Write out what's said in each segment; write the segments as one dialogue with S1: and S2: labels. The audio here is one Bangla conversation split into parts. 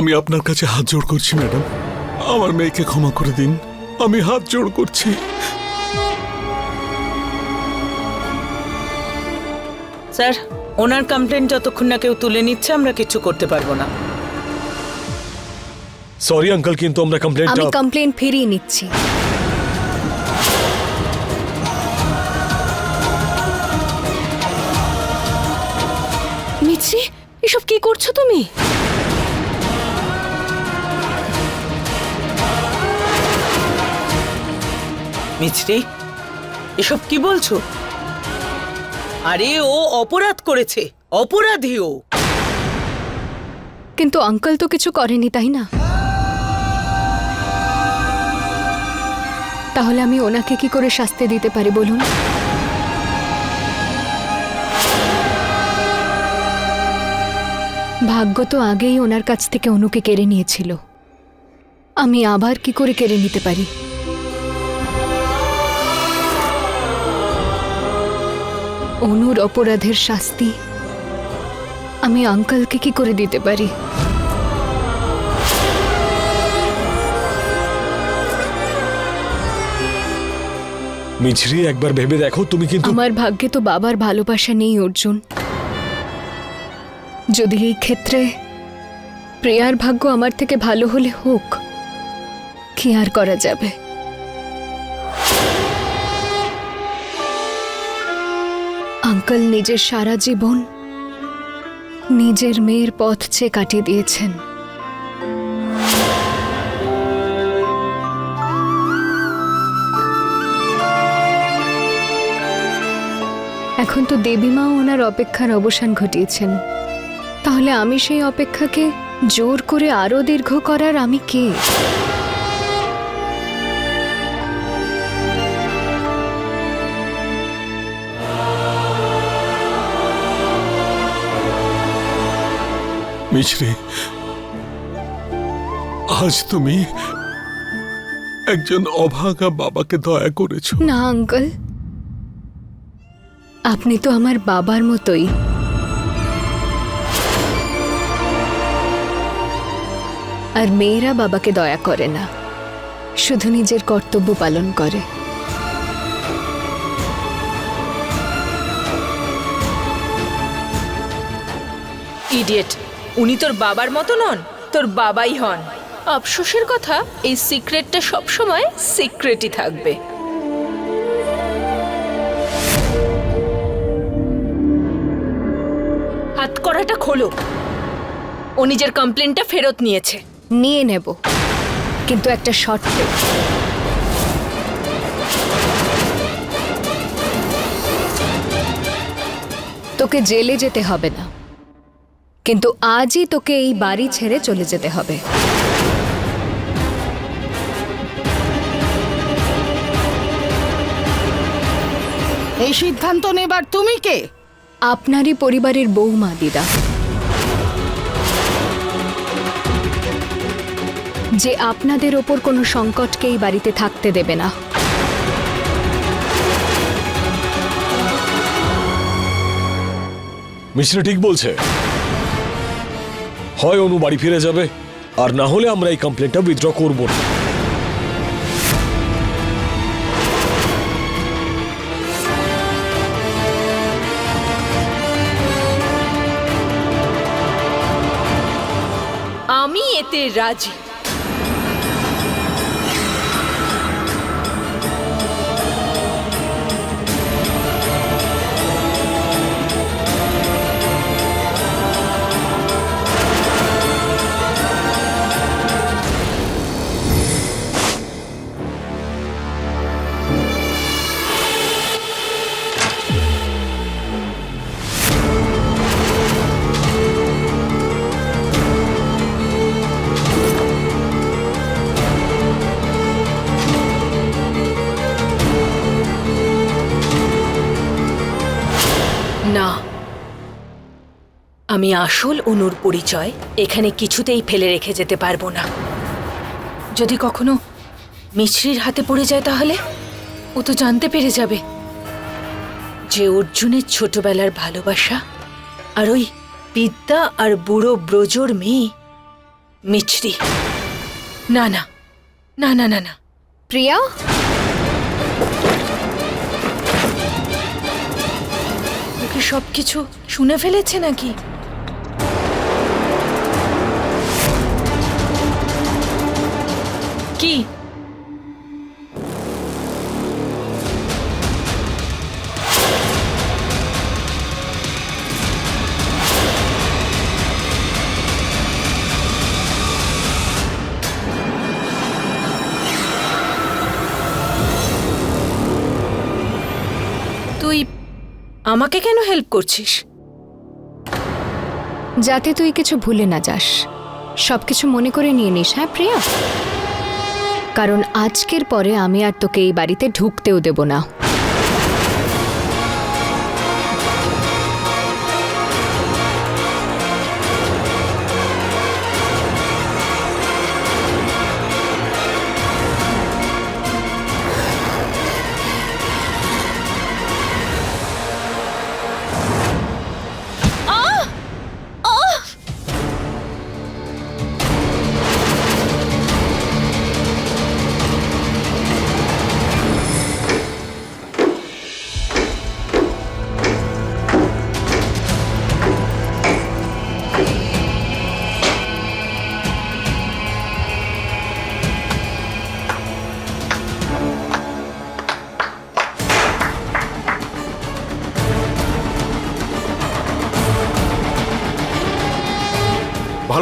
S1: আমি আপনার কাছে হাত জোড় করছি ম্যাডাম। আমার মেয়েকে ক্ষমা করে দিন। আমি হাত জোড় করছি।
S2: স্যার ওনার কমপ্লেন যতক্ষণ না কেউ তুলে নিচ্ছে আমরা কিছু করতে পারব না।
S3: সরি আঙ্কেল কিন্তু আমরা
S4: আমি কমপ্লেন ফিরিয়ে নিচ্ছি। মিছরি এসব কি করছ তুমি?
S2: মিছরি, এসব কি বলছো? আরে, ও অপরাধ করেছে, অপরাধী ও।
S4: কিন্তু আঙ্কেল তো কিছু করেনি, তাই না? তাহলে আমি ওনাকে কি করে শাস্তি দিতে পারি, বলুন? ভাগ্য তো আগেই ওনার কাছ থেকে অনুকে কেড়ে নিয়েছিল। আমি আবার কি করে কেড়ে নিতে পারি? অনুর অপরাধের শাস্তি। আমি আঙ্কেলকে কি করে দিতে পারি?
S3: মিছরি একবার ভেবে দেখো তুমি কিন্তু
S4: আমার ভাগ্যে তো বাবার ভালোবাসা নেই অর্জুন। যদি এই ক্ষেত্রে প্রিয়ার ভাগ্য আমার থেকে ভালো হলে হোক কি আর করা যাবে? আঙ্কেল নিজের সারা জীবন নিজের মেয়ের পথ চেয়ে কাটিয়ে দিয়েছেন। এখন তো দেবীমাও ওনার অপেক্ষার অবসান ঘটিয়েছেন। তাহলে আমি সেই অপেক্ষাকে জোর করে আরও দীর্ঘ করার আমি কে?
S1: মিছরি আজ তুমি একজন অভাগা বাবাকে দয়া করেছ।
S4: না আঙ্কল। আপনি তো আমার বাবার মতোই। আর মেয়েরা বাবাকে দয়া করে না শুধু নিজের কর্তব্য পালন করে।
S5: ইডিয়েট উনি তোর বাবার মতো নন, তোর বাবাই হন। আফসোসের কথা, এই সিক্রেটটা সবসময় সিক্রেটই থাকবে। হাত করাটা খোলো। ও নিজের কমপ্লেনটা ফেরত নিয়েছে।
S4: নিয়ে নেব। কিন্তু একটা শর্তে। তোকে জেলে যেতে হবে না। কিন্তু আজই তোকে এই বাড়ি ছেড়ে চলে যেতে হবে।
S6: এই সিদ্ধান্ত নেবার তুমি কে?
S4: আপনারই পরিবারের বৌমা দিদা। যে আপনাদের ওপর কোনো সংকটকে এই বাড়িতে থাকতে দেবে না।
S3: মিছরি ঠিক বলছে। হয় অনু বাড়ি ফিরে যাবে। আর না হলে আমরা এই কমপ্লেনটা উইথড্র করব না।
S5: আমি এতে রাজি। আমি আসল অনুর পরিচয় এখানে কিছুতেই ফেলে রেখে যেতে পারব না। যদি কখনো মিছরির হাতে পড়ে যায় তাহলে? ও তো জানতে পেরে যাবে। যে অর্জুনের ছোটবেলার ভালোবাসা আর ওই বিদ্যা আর বুড়ো ব্রজর মেয়ে মিছরি। না না না না না না।
S4: প্রিয়া?
S5: ওকে সবকিছু শুনে ফেলেছে নাকি? আমাকে কেন হেল্প করছিস?
S4: যাতে তুই কিছু ভুলে না যাস। সব কিছু মনে করে নিয়ে নিস হ্যাঁ প্রিয়া? কারণ আজকের পরে আমি আর তোকে এই বাড়িতে ঢুকতেও দেব না।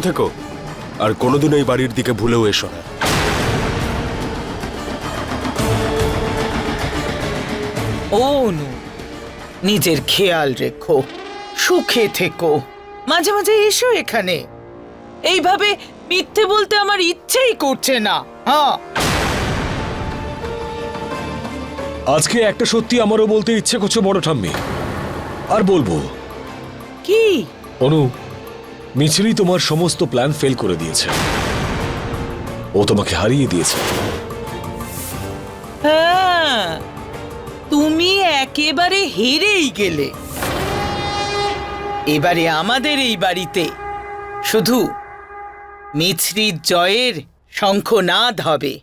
S7: ভালো থেকো। আর কোনোদিন এই বাড়ির দিকে ভুলেও এসো না।
S2: ও নু নিজের খেয়াল রেখো সুখে থেকো। মাঝে মাঝে এসো এখানে। এইভাবে মিথ্যে বলতে আমার ইচ্ছেই করছে না। হ্যাঁ।
S3: আজকে একটা সত্যি আমারও বলতে ইচ্ছে করছে বড় ঠাম্মি। আর বলব
S2: কি?
S3: অনু মিছরি তোমার সমস্ত প্ল্যান ফেল করে দিয়েছে। ও তোমাকে হারিয়ে দিয়েছে।
S2: হ্যাঁ তুমি একেবারে হেরেই গেলে। এবারে আমাদের এই বাড়িতে শুধু মিছরির জয়ের শঙ্খনাদ হবে।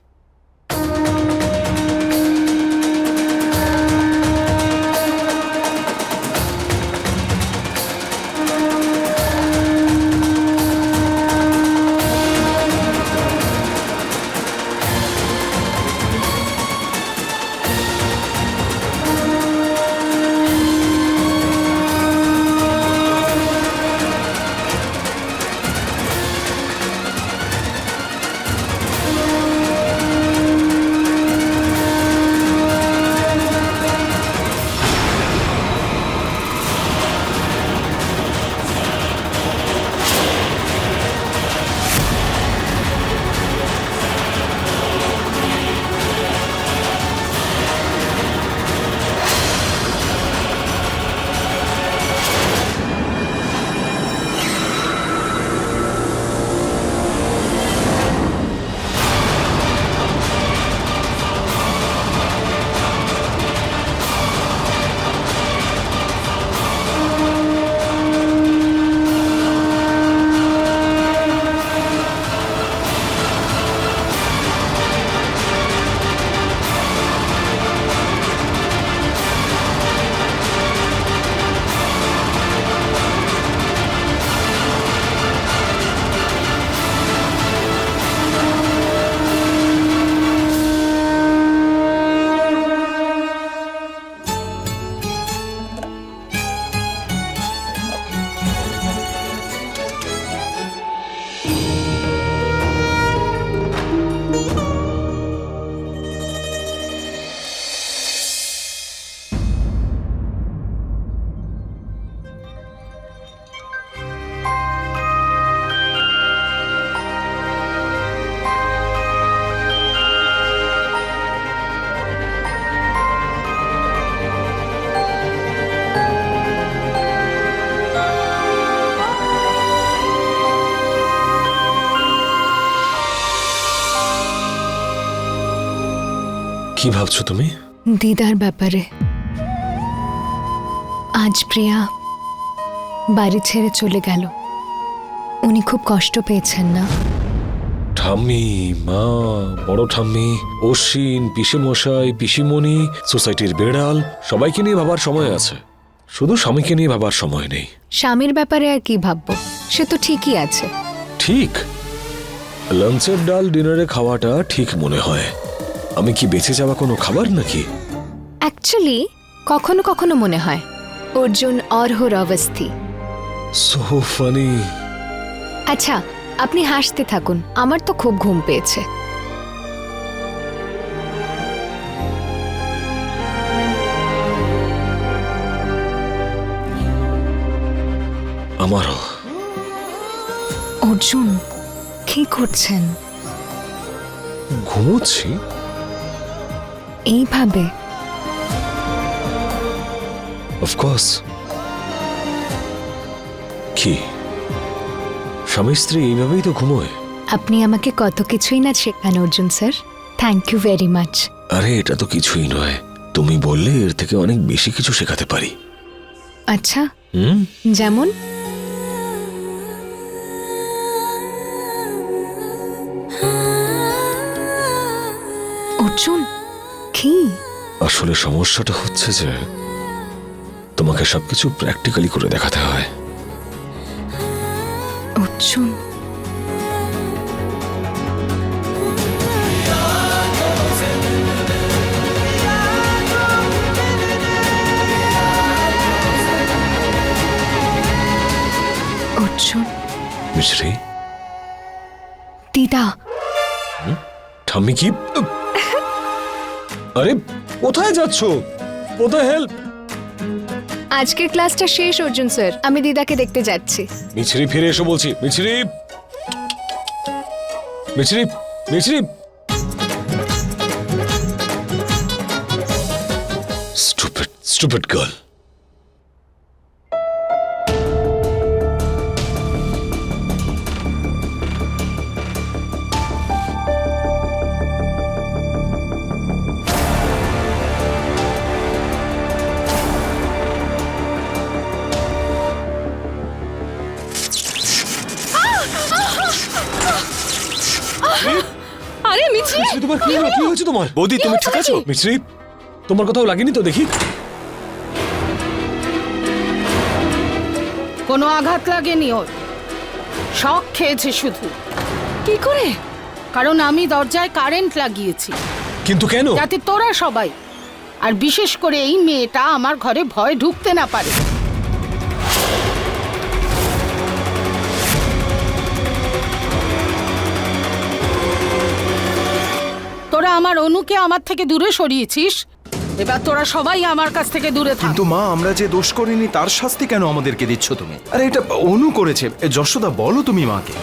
S3: কি ভাবছ তুমি?
S4: দিদার ব্যাপারে। আজ প্রিয়া বাড়ি ছেড়ে চলে গেল। উনি খুব কষ্ট পেয়েছেন না।
S3: ঠাম্মি মা বড় ঠাম্মি অশ্বিন পিসেমশাই পিসিমণি সোসাইটির বেড়াল সবাইকে নিয়ে ভাবার সময় আছে। শুধু স্বামীকে নিয়ে ভাবার সময় নেই।
S4: স্বামীর ব্যাপারে আর কি ভাববো? সে তো ঠিকই আছে।
S3: ঠিক। লাঞ্চের ডাল ডিনারে খাওয়াটা ঠিক মনে হয়। আমি কি বেঁচে যাওয়া কোনো খাবার নাকি?
S4: অ্যাকচুয়ালি কখনো কখনো মনে হয় অর্জুন অর্হর অবস্থি।
S3: সো ফানি
S4: আচ্ছা আপনি হাসতে থাকুন আমার তো খুব ঘুম পেয়েছে।
S3: আমারও।
S4: অর্জুন কি করছেন?
S3: ঘুমোচ্ছি?
S4: এইভাবে?
S3: অফকোর্স কি? স্বামী স্ত্রী এইভাবেই তো ঘুমোয়।
S4: আপনি আমাকে কত কিছুই না শেখান Arjun sir. Thank you very much
S3: আরে এটা তো কিছুই নয়। তুমি বললে এর থেকে অনেক বেশি কিছু শেখাতে পারি।
S4: আচ্ছা।
S3: হুম?
S4: যেমন? অর্জুন? কি?
S3: আসলে সমস্যাটা হচ্ছে যে তোমাকে সবকিছু প্র্যাকটিক্যালি করে দেখাতে হয়।
S4: অর্জুন। অর্জুন।
S3: মিশ্রি
S4: দিদা।
S3: ঠাম্মি কি? আরে কোথায় যাচ্ছ? কোথায় হেল্প
S4: আজকের ক্লাসটা শেষ অর্জুন স্যার। আমি দিদাকে দেখতে যাচ্ছি।
S3: মিছরি ফিরে এসো বলছি। মিছরি! মিছরি মিছরি! স্টুপিড স্টুপিড গার্ল তোমার।
S7: বৌদি তুমি ঠিক আছো?
S3: মিছরি তোমার কোথাও লাগেনি তো দেখি।
S6: কোনো আঘাত লাগেনি ওর। শখ খেয়েছে শুধু।
S5: কি করে?
S6: কারণ আমি দরজায় কারেন্ট লাগিয়েছি।
S3: কিন্তু কেন?
S6: যাতে তোরা সবাই আর বিশেষ করে এই মেয়েটা আমার ঘরে ভয় ঢুকতে না পারে। আমার অনুকে আমার থেকে দূরে সরিয়েছিস? এবার তোরা সবাই আমার কাছ থেকে দূরে থাক।
S8: কিন্তু মা আমরা যে দোষ করিনি তার শাস্তি কেন আমাদেরকে দিচ্ছ তুমি? আরে এটা অনু করেছে। যশোদা বলো তুমি মাকে।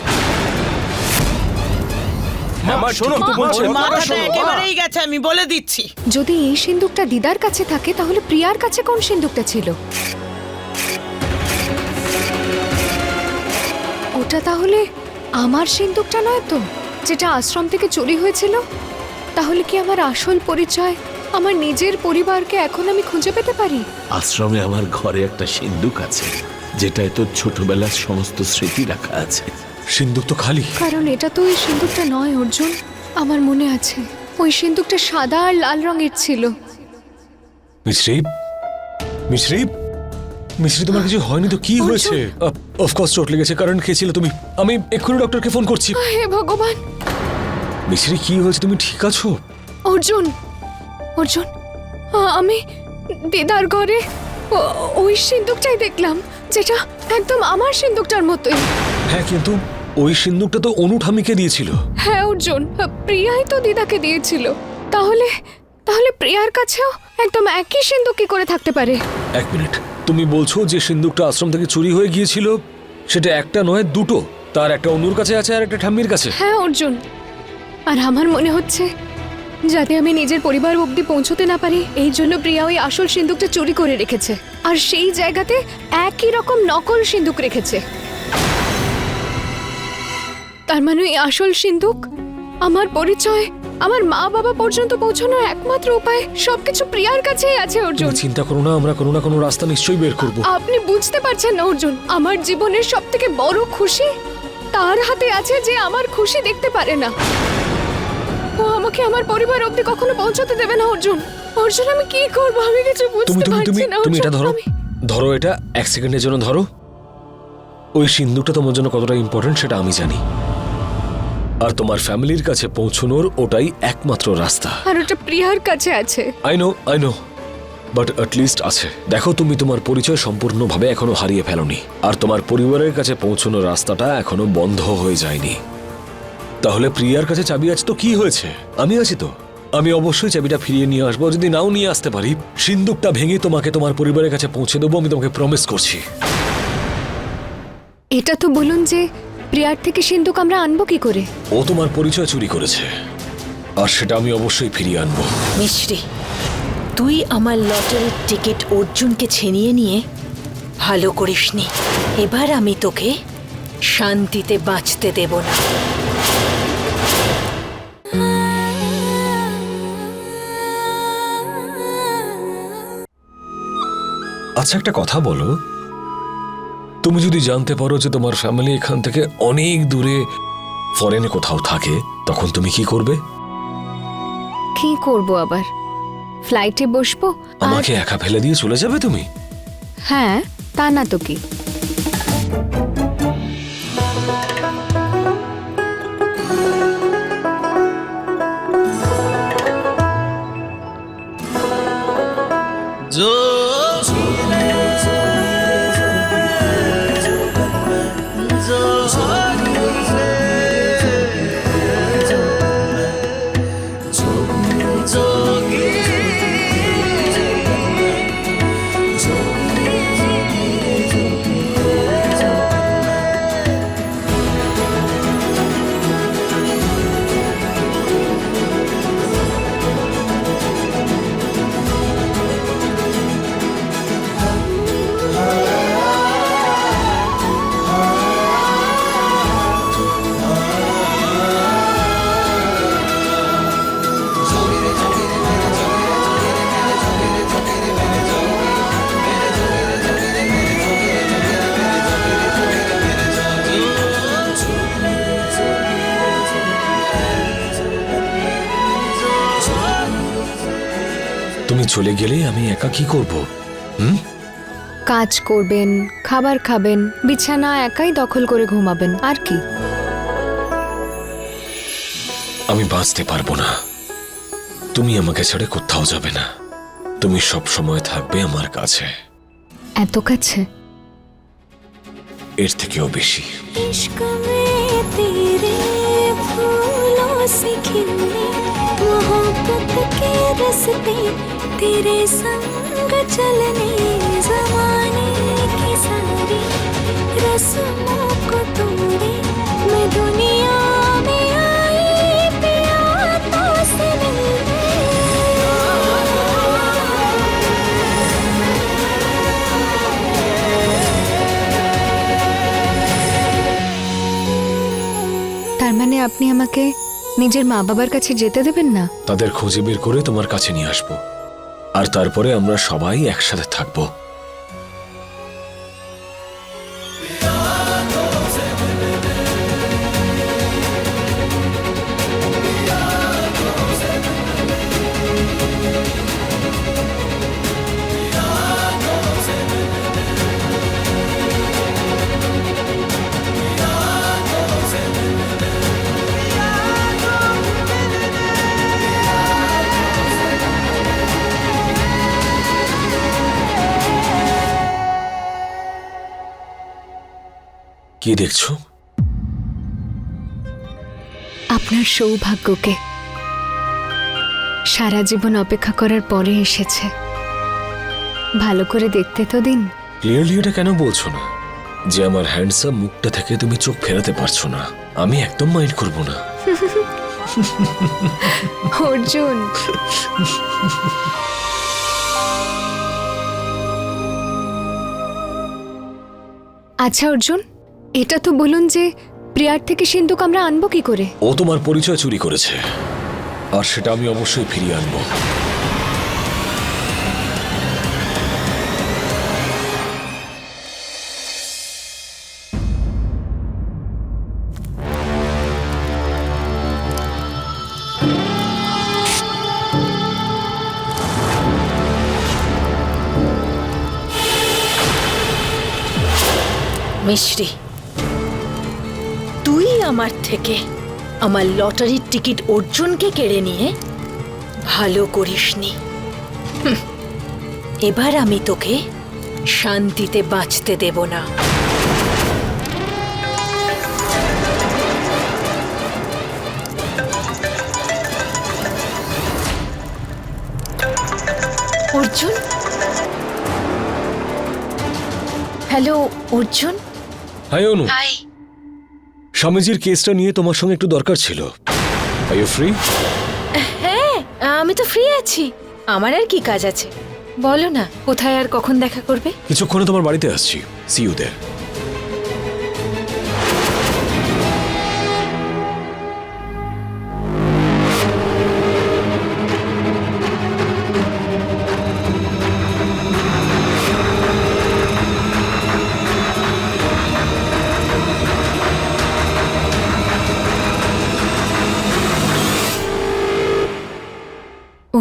S2: আমি বলে দিচ্ছি।
S4: যদি এই সিন্দুকটা দিদার কাছে থাকে তাহলে প্রিয়ার কাছে কোন সিন্দুকটা ছিল? ওটা তাহলে আমার সিন্দুকটা নয় তো যেটা আশ্রম থেকে চুরি হয়েছিল? তাহলে কি আমার আসল পরিচয় আমার নিজের পরিবারকে এখন আমি খুঁজে পেতে পারি?
S9: আশ্রমে আমার ঘরে একটা সিন্দুক আছে যেটায় তোর ছোটবেলার সমস্ত স্মৃতি রাখা আছে।
S3: সিন্দুক তো খালি।
S4: কারণ এটা তো ওই সিন্দুকটা নয় অর্জুন। আমার মনে আছে ওই সিন্দুকটা সাদা আর লাল রঙের ছিল।
S3: মিশ্রি মিশ্রি মিশ্রি তোমার কিছু হয়নি তো? কি। হয়েছে? অফকোর্স চোট লেগেছে কারণ খেয়েছিল তুমি। আমি এক্ষুনি ডক্টরকে ফোন করছি।
S4: হে ভগবান!
S3: মিশ্রি কি হয়েছে? তুমি ঠিক আছো?
S4: অর্জুন অর্জুন আমি দিদার ঘরে ওই সিন্দুকটাই দেখলাম যেটা একদম আমার সিন্দুকটার মতোই।
S3: হ্যাঁ কিন্তু ওই সিন্দুকটা তো অনু ঠামিকে দিয়েছিল।
S4: হ্যাঁ অর্জুন প্রিয়াই তো দিদাকে দিয়েছিল। তাহলে তাহলে প্রিয়ার কাছেও একদম একই সিন্দুক কি করে থাকতে পারে?
S3: এক মিনিট। তুমি বলছো যে সিন্দুকটা আশ্রম থেকে চুরি হয়ে গিয়েছিল? সেটা একটা নয় দুটো। তার একটা অনুর কাছে আছে আর একটা ঠাম্মির কাছে।
S4: হ্যাঁ অর্জুন। আর আমার মনে হচ্ছে যাতে আমি নিজের পরিবার অবধি পৌঁছতে না পারি এই জন্য প্রিয়া ওই আসল সিন্দুকটা চুরি করে রেখেছে। আর সেই জায়গাতে একই রকম নকল সিন্দুক রেখেছে। তার মানে ওই আসল সিন্দুক আমার পরিচয় আমার মা বাবা পর্যন্ত পৌঁছানোর একমাত্র উপায় সবকিছু প্রিয়ার কাছেই আছে অর্জুন।
S3: তুমি চিন্তা করো না আমরা কোনো না কোনো রাস্তা নিশ্চয়ই বের করব।
S4: আপনি বুঝতে পারছেন না অর্জুন আমার জীবনের সব থেকে বড় খুশি তার হাতে আছে যে আমার খুশি দেখতে পারে না। ও আমাকে আমার পরিবার অবধি কখনো পৌঁছতে দেবে না অর্জুন। অর্জুন আমি কি করব? আমি কিছু
S3: তুমি
S4: বুঝতে
S3: তুমি তুমি
S4: পারছি না
S3: তুমি এটা
S4: অর্জুন,
S3: ধরো।
S4: আমি-
S3: ধরো এটা এক সেকেন্ডের জন্য ধরো। ওই সিন্দুকটা তোমার জন্য কতটা ইম্পর্টেন্ট সেটা আমি জানি। আর তোমার ফ্যামিলির কাছে পৌঁছানোর ওটাই একমাত্র রাস্তা।
S4: আর ওটা প্রিয়ার কাছে আছে।
S3: I know I know but list আছে। দেখো তুমি তোমার পরিচয় সম্পূর্ণভাবে এখনও হারিয়ে ফেলোনি। আর তোমার পরিবারের কাছে পৌঁছানোর রাস্তাটা এখনও বন্ধ হয়ে যায়নি। তাহলে প্রিয়ার কাছে চাবি আছে তো কি হয়েছে? আমি আছি তো। আমি অবশ্যই চাবিটা ফিরিয়ে নিয়ে আসব যদি নাও নিয়ে আসতে পারি। সিন্দুকটা ভেঙে তোমাকে তোমার পরিবারের কাছে পৌঁছে দেবো আমি তোমাকে প্রমিস করছি।
S4: এটা তো বলুন যে প্রিয়ার থেকে সিন্ধুক আমরা আনব কি করে?
S3: ও তোমার পরিচয় চুরি করেছে। আর সেটা আমি অবশ্যই ফিরিয়ে আনব।
S5: মিশ্রি তুই আমার লটারির টিকিট অর্জুনকে ছিনিয়ে নিয়ে ভালো করিসনি। এবার আমি তোকে শান্তিতে বাঁচতে দেব না।
S3: আচ্ছা একটা কথা বলো। তুমি যদি জানতে পারো যে তোমার ফ্যামিলি এখান থেকে অনেক দূরে ফরেনে কোথাও থাকে তখন তুমি কি করবে?
S4: কি করব আবার? ফ্লাইটে বসবো আর
S3: আমাকে একা ফেলে দিয়ে চলে যাবে তুমি?
S4: হ্যাঁ তা না তো কি?
S3: চলে গেলে আমি একা কি করব হুম
S4: কাজ করবেন খাবার খাবেন বিছানা একাই দখল করে ঘুমাবেন আর কি
S3: আমি বাঁচতে পারবো না তুমি আমাকে ছেড়ে কোথাও যাবে না তুমি সব সময় থাকবে আমার কাছে
S4: এত কাছে
S3: এর থেকেও বেশি
S10: इश्क में तेरे फूलों से खिलने मोहब्बत के रस्ते तेरे संग चलने जमाने की सारी रस्मों को तोड़े मैं दुनिया में आई पिया तो से
S4: তার মানে আপনি আমাকে নিজের মা বাবার কাছে যেতে দেবেন না
S3: তাদের খুঁজে বের করে তোমার কাছে নিয়ে আসবো আর তারপরে আমরা সবাই একসাথে থাকব। কি দেখছ?
S4: আপনার সৌভাগ্যকে সারা জীবন অপেক্ষা করার পরে এসেছে। ভালো করে দেখতে তো দিন।
S3: ক্লিয়ারলি এটা কেন বলছো না? যে আমার হ্যান্ডসাম মুখটা থেকে তুমি চোখ ফেরাতে পারছ না। আমি একদম মাইন্ড করব না।
S4: অর্জুন। আচ্ছা অর্জুন। এটা তো বলুন যে প্রিয়ার থেকে সিন্ধুক আমরা আনব কি করে?
S3: ও তোমার পরিচয় চুরি করেছে। আর সেটা আমি অবশ্যই ফিরিয়ে আনব।
S5: মিশ্রী আমার থেকে। আমার লটারির টিকিট অর্জুনকে কেড়ে নিয়ে ভালো করিসনি। এবার আমি তোকে শান্তিতে বাঁচতে দেব না। Arjun? Hello Arjun?
S3: Hi Anu.
S5: Hi.
S3: স্বামীজির কেসটা নিয়ে তোমার সঙ্গে একটু দরকার ছিল। আর ইউ ফ্রি
S5: হ্যাঁ আমি তো ফ্রি আছি। আমার আর কি কাজ আছে? বলো না কোথায় আর কখন দেখা করবে?
S3: কিছুক্ষণে তোমার বাড়িতে আসছি। সি ইউ দেয়ার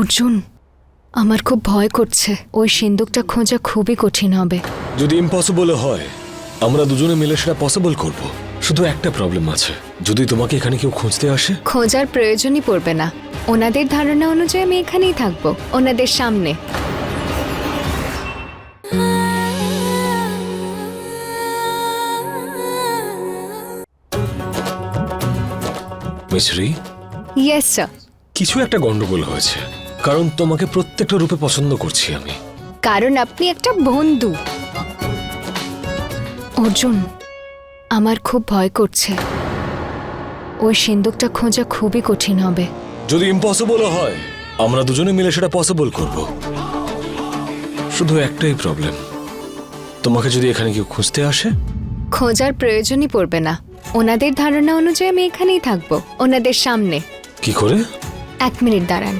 S4: অর্জুন আমার খুব ভয় করছে। ওই সিন্দুকটা খোঁজা খুবই কঠিন হবে।
S3: যদি ইম্পসিবল হয় আমরা দুজনে মিলে সেটা পসিবল করব। শুধু একটা প্রবলেম আছে। যদি তোমাকে এখানে কেউ খুঁজতে আসে?
S4: খোঁজার প্রয়োজনই পড়বে না। ওনাদের ধারণা অনুযায়ী আমি এখানেই থাকব ওনাদের সামনে।
S3: মিশ্রি
S4: ইয়েস স্যার
S3: কিছু একটা গন্ডগোল হয়েছে। কারণ তোমাকে প্রত্যেকটা রূপে পছন্দ করছি আমি।
S4: কারণ আপনি একটা বন্ধু। অর্জুন আমার খুব ভয় করছে। ওই সিন্দুকটা খোঁজা খুবই কঠিন হবে।
S3: যদি ইম্পসিবল হয় আমরা দুজনে মিলে সেটা পসিবল করব। শুধু একটাই প্রবলেম তোমাকে যদি এখানে কেউ খুঁজতে আসে?
S4: খোঁজার প্রয়োজনই পড়বে না। ওনাদের ধারণা অনুযায়ী আমি এখানেই থাকব ওনাদের সামনে।
S3: কি করে?
S4: এক মিনিট দাঁড়ান।